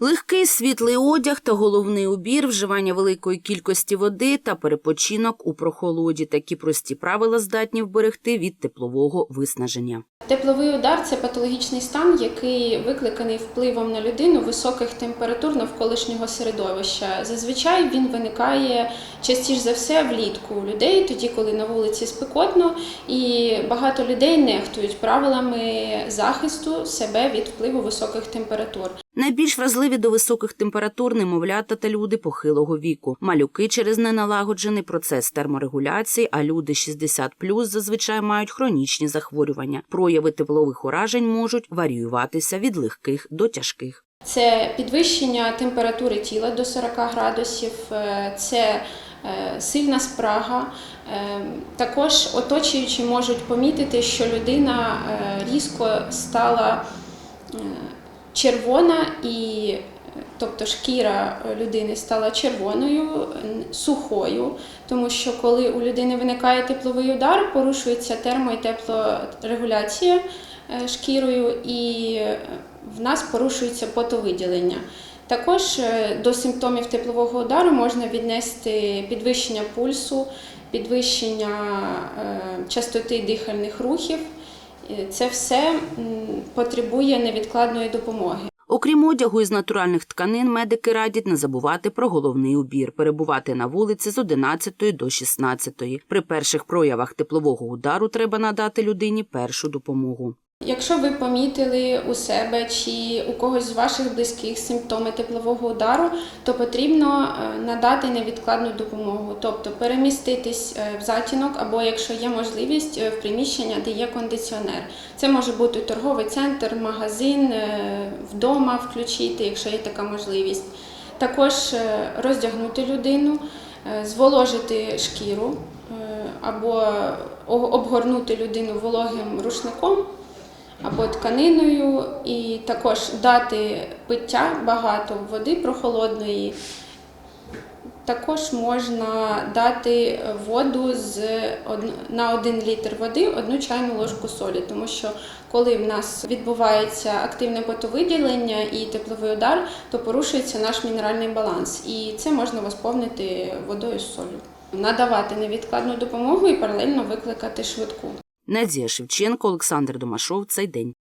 Легкий світлий одяг та головний убір, вживання великої кількості води та перепочинок у прохолоді. Такі прості правила здатні вберегти від теплового виснаження. Тепловий удар це патологічний стан, який викликаний впливом на людину високих температур навколишнього середовища. Зазвичай він виникає частіше за все влітку у людей, тоді коли на вулиці спекотно, і багато людей нехтують правилами захисту себе від впливу високих температур. Найбільш вразливі до високих температур немовлята та люди похилого віку. Малюки через неналагоджений процес терморегуляції, а люди 60+, зазвичай мають хронічні захворювання. Прояви теплових уражень можуть варіюватися від легких до тяжких. Це підвищення температури тіла до 40 градусів, е, це е, сильна спрага. Е, Також оточуючі можуть помітити, що людина різко стала червона і. Тобто шкіра людини стала червоною, сухою, тому що коли у людини виникає тепловий удар, порушується термо- і теплорегуляція е, шкірою, і е, в нас порушується потовиділення. Також е, до симптомів теплового удару можна віднести підвищення пульсу, підвищення частоти дихальних рухів. Це все потребує невідкладної допомоги. Окрім одягу із натуральних тканин, медики радять не забувати про головний убір, перебувати на вулиці з 11 до 16. При перших проявах теплового удару треба надати людині першу допомогу. Якщо ви помітили у себе чи у когось з ваших близьких симптоми теплового удару, то потрібно е, надати невідкладну допомогу, тобто переміститись е, в затінок або, якщо є можливість, е, в приміщення, де є кондиціонер. Це може бути торговий центр, магазин, вдома включити, якщо є така можливість. Також роздягнути людину, зволожити шкіру або обгорнути людину вологим рушником або тканиною, і також дати пиття багато води прохолодної. Також можна дати воду з на 1 літр води одну чайну ложку солі, тому що коли в нас відбувається активне потовиділення і тепловий удар, то порушується наш мінеральний баланс, і це можна восповнити водою з солью. Надавати невідкладну допомогу і паралельно викликати швидку. Надія Шевченко, Олександр Домашов. Цей день.